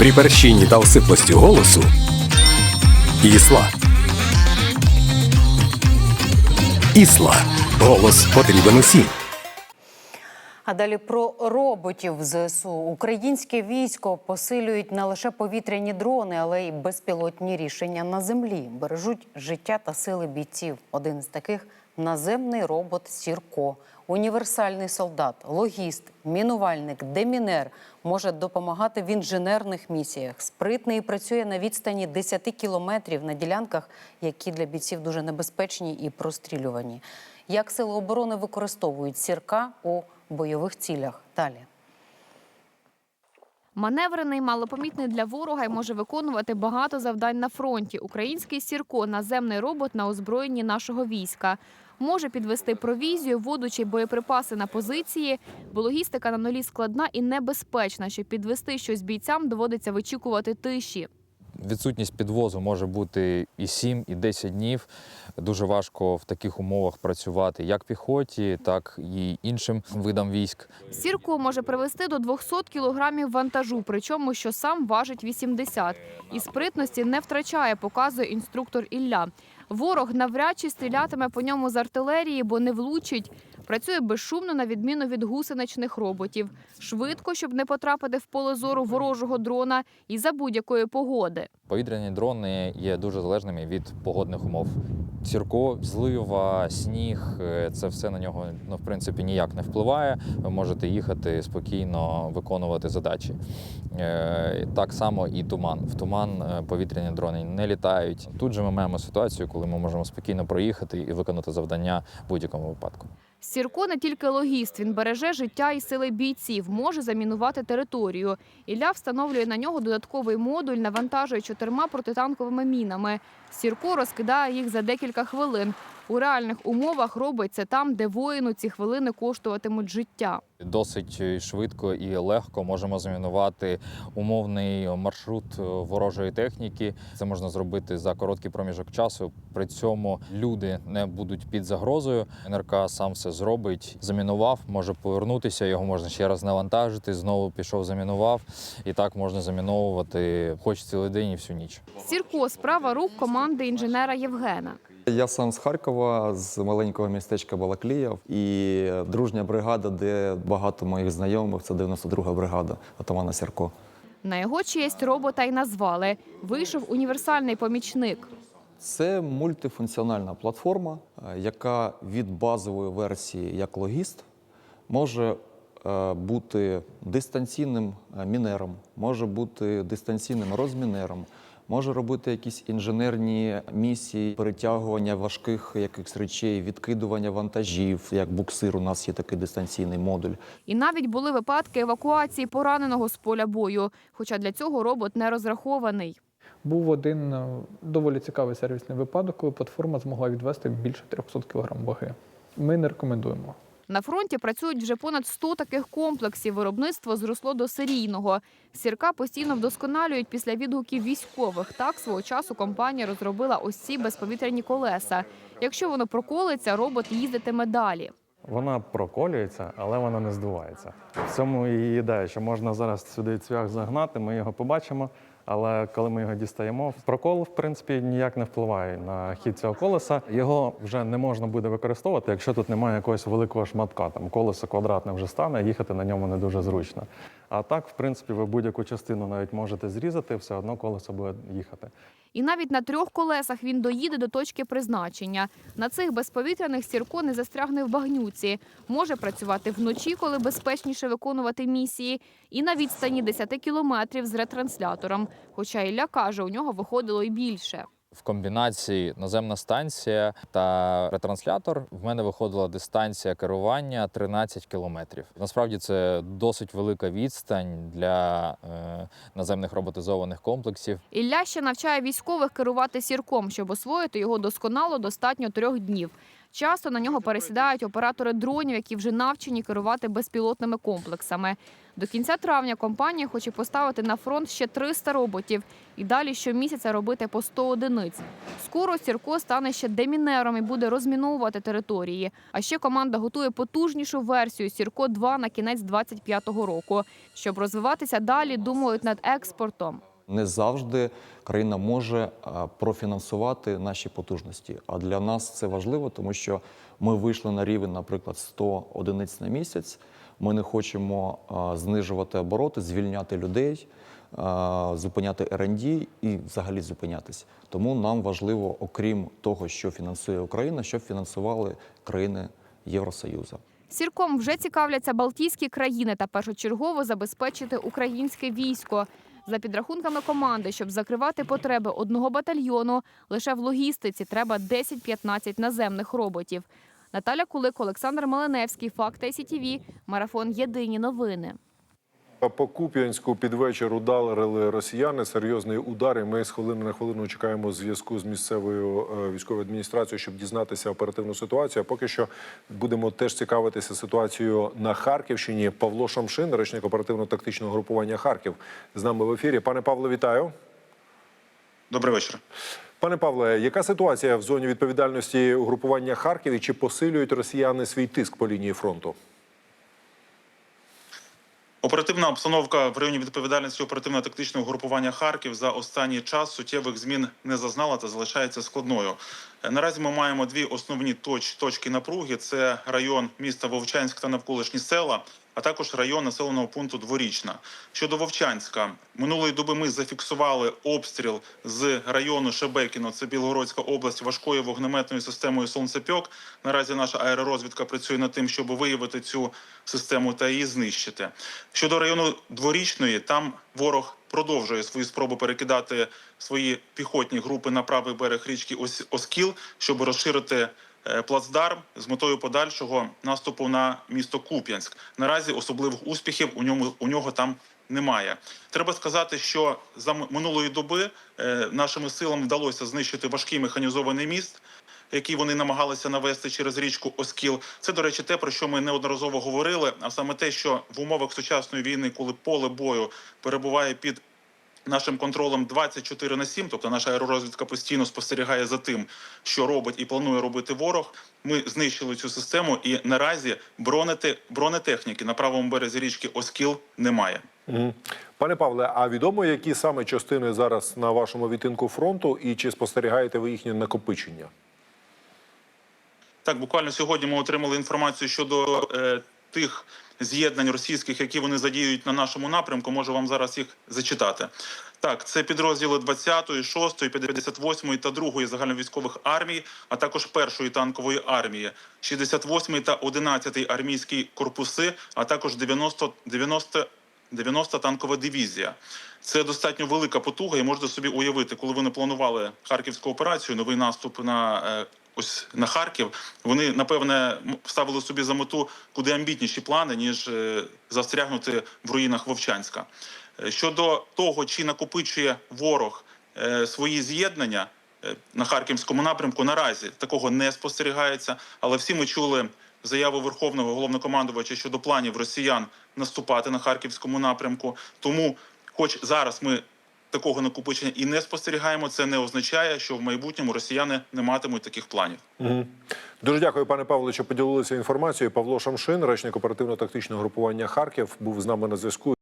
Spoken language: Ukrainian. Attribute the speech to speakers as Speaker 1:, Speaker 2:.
Speaker 1: При перщині та осиплості голосу Ісла. Ісла. Голос потрібен усім.
Speaker 2: А далі про роботів ЗСУ. Українське військо посилюють не лише повітряні дрони, але й безпілотні рішення на землі. Бережуть життя та сили бійців. Один з таких наземний робот Сірко. Універсальний солдат, логіст, мінувальник, демінер може допомагати в інженерних місіях. Спритний і працює на відстані 10 кілометрів на ділянках, які для бійців дуже небезпечні і прострілювані. Як сили оборони використовують сірка у бойових цілях? Далі.
Speaker 3: Маневрений, малопомітний для ворога і може виконувати багато завдань на фронті. Український сірко наземний робот на озброєнні нашого війська. Може підвести провізію, воду чи боєприпаси на позиції, бо логістика на нулі складна і небезпечна. Щоб підвести щось бійцям, доводиться вичікувати тиші.
Speaker 4: Відсутність підвозу може бути і 7, і 10 днів. Дуже важко в таких умовах працювати як піхоті, так і іншим видам військ.
Speaker 3: Сірко може привезти до 200 кілограмів вантажу, причому що сам важить 80. І спритності не втрачає, показує інструктор Ілля. Ворог навряд чи стрілятиме по ньому з артилерії, бо не влучить. Працює безшумно на відміну від гусеничних роботів. Швидко, щоб не потрапити в поле зору ворожого дрона і за будь-якої погоди.
Speaker 4: Повітряні дрони є дуже залежними від погодних умов. Сірко, злива, сніг е, це все на нього ну, в принципі ніяк не впливає. Ви можете їхати спокійно, виконувати задачі. Е, Так само і туман. В туман е, повітряні дрони не літають. Тут же ми маємо ситуацію, коли ми можемо спокійно проїхати і виконати завдання в будь-якому випадку.
Speaker 3: Сірко не тільки логіст, він береже життя і сили бійців, може замінувати територію. Ілля встановлює на нього додатковий модуль, навантажує чотирма протитанковими мінами. Сірко розкидає їх за декілька хвилин. У реальних умовах робить це там, де воїну ці хвилини коштуватимуть життя.
Speaker 4: Досить швидко і легко можемо замінувати умовний маршрут е, ворожої техніки. Це можна зробити за короткий проміжок часу. При цьому люди не будуть під загрозою. НРК сам все зробить. Замінував, може повернутися. Його можна ще раз навантажити. Знову пішов, замінував. І так можна заміновувати хоч цілий день і всю ніч.
Speaker 3: Сірко справа рук команди інженера Євгена.
Speaker 5: Я сам з Харкова, з маленького містечка Балакліїв. І дружня бригада, де багато моїх знайомих, це 92-га бригада отамана Сірко.
Speaker 3: На його честь робота й назвали. Вийшов універсальний помічник.
Speaker 5: Це мультифункціональна платформа, е, яка від базової версії як логіст може е, бути дистанційним е, мінером, може бути дистанційним розмінером, може робити якісь інженерні місії, перетягування важких якихось речей, відкидування вантажів, як буксир. У нас є такий дистанційний модуль.
Speaker 3: І навіть були випадки евакуації пораненого з поля бою. Хоча для цього робот не розрахований.
Speaker 6: Був один е, доволі цікавий сервісний випадок, коли платформа змогла відвести більше 300 кг ваги. Ми не рекомендуємо.
Speaker 3: На фронті працюють вже понад 100 таких комплексів. Виробництво зросло до серійного. Сірка постійно вдосконалюють після відгуків військових. Так свого часу компанія розробила ось ці безповітряні колеса. Якщо воно проколиться, робот їздитиме далі.
Speaker 7: Вона проколюється, але вона не здувається. В цьому її ідея, що можна зараз сюди цвях загнати, ми його побачимо. Але коли ми його дістаємо, прокол в принципі ніяк не впливає на хід цього колеса. Його вже не можна буде використовувати, якщо тут немає якогось великого шматка. Там колесо квадратне вже стане, їхати на ньому не дуже зручно. А так, в принципі, ви будь-яку частину навіть можете зрізати, все одно колесо буде їхати.
Speaker 3: І навіть на трьох колесах він доїде до точки призначення. На цих безповітряних сірко не застрягне в багнюці. Може працювати вночі, коли безпечніше виконувати місії, і на відстані 10 кілометрів з ретранслятором. Хоча Ілля каже, у нього виходило й більше.
Speaker 4: В комбінації наземна станція та ретранслятор в мене виходила дистанція керування 13 кілометрів. Насправді це досить велика відстань для е, наземних роботизованих комплексів.
Speaker 3: Ілля ще навчає військових керувати сірком. Щоб освоїти його досконало, достатньо трьох днів. Часто на нього пересідають оператори дронів, які вже навчені керувати безпілотними комплексами. До кінця травня компанія хоче поставити на фронт ще 300 роботів і далі щомісяця робити по 100 одиниць. Скоро Сірко стане ще демінером і буде розміновувати території. А ще команда готує потужнішу версію Сірко 2 на кінець 25-го року. Щоб розвиватися далі, думають над експортом.
Speaker 5: Не завжди країна може профінансувати наші потужності. А для нас це важливо, тому що ми вийшли на рівень, наприклад, 100 одиниць на місяць. Ми не хочемо знижувати обороти, звільняти людей, зупиняти R&D і взагалі зупинятись. Тому нам важливо, окрім того, що фінансує Україна, щоб фінансували країни Євросоюзу.
Speaker 3: Сірком вже цікавляться Балтійські країни та першочергово забезпечити українське військо. За підрахунками команди, щоб закривати потреби одного батальйону, лише в логістиці треба 10-15 наземних роботів. Наталя Кулик, Олександр Малиневський, Факт ICTV, Марафон Єдині новини.
Speaker 8: По Куп'янську під вечір ударили росіяни. Серйозний удар. І ми з хвилини на хвилину чекаємо зв'язку з місцевою е, військовою адміністрацією, щоб дізнатися оперативну ситуацію. А поки що будемо теж цікавитися ситуацією на Харківщині. Павло Шамшин, речник оперативно-тактичного групування Харків, з нами в ефірі. Пане Павло, вітаю.
Speaker 9: Добрий вечір.
Speaker 8: Пане Павле, яка ситуація в зоні відповідальності угрупування Харків і чи посилюють росіяни свій тиск по лінії фронту?
Speaker 9: Оперативна обстановка в районі відповідальності оперативно-тактичного групування Харків за останній час суттєвих змін не зазнала та залишається складною. Наразі ми маємо дві основні точ, точки напруги: це район міста Вовчанськ та навколишні села, а також район населеного пункту Дворічна. Щодо Вовчанська, минулої доби ми зафіксували обстріл з району Шебекіно, це Білгородська область, важкою вогнеметною системою Сонцепьок. Наразі наша аеророзвідка працює над тим, щоб виявити цю систему та її знищити. Щодо району дворічної, там ворог продовжує свої спроби перекидати свої піхотні групи на правий берег річки Ос- Оскіл, щоб розширити плацдарм з метою подальшого наступу на місто Куп'янськ. Наразі особливих успіхів у ньому у нього там. Немає. Треба сказати, що за минулої доби е, нашими силами вдалося знищити важкий механізований міст, який вони намагалися навести через річку Оскіл. Це, до речі, те, про що ми неодноразово говорили. А саме те, що в умовах сучасної війни, коли поле бою перебуває під нашим контролем 24 на 7, тобто наша аеророзвідка постійно спостерігає за тим, що робить і планує робити ворог. Ми знищили цю систему, і наразі бронети, бронетехніки на правому березі річки Оскіл немає.
Speaker 8: Пане Павле, а відомо, які саме частини зараз на вашому відтинку фронту, і чи спостерігаєте ви їхнє накопичення?
Speaker 9: Так, буквально сьогодні ми отримали інформацію щодо е, тих з'єднань російських, які вони задіюють на нашому напрямку. Можу вам зараз їх зачитати. Так, це підрозділи 20-ї, 6-ї, 58-ї та 2-ї загальновійськових армій, а також першої танкової армії, 68-ї та 11-й армійські корпуси, а також 90, 90 90 танкова дивізія. Це достатньо велика потуга, і можете собі уявити, коли вони планували харківську операцію, новий наступ на е, ось на Харків. Вони напевне ставили собі за мету куди амбітніші плани, ніж е, застрягнути в руїнах Вовчанська. Е, Щодо того, чи накопичує ворог е, свої з'єднання на харківському напрямку, наразі такого не спостерігається. Але всі ми чули заяву верховного головнокомандувача щодо планів росіян наступати на харківському напрямку. Тому, хоч зараз ми такого накопичення і не спостерігаємо, це не означає, що в майбутньому росіяни не матимуть таких планів.
Speaker 8: Угу. Дуже дякую, пане Павло, що поділилися інформацією. Павло Шамшин, речник оперативно-тактичного групування Харків, був з нами на зв'язку.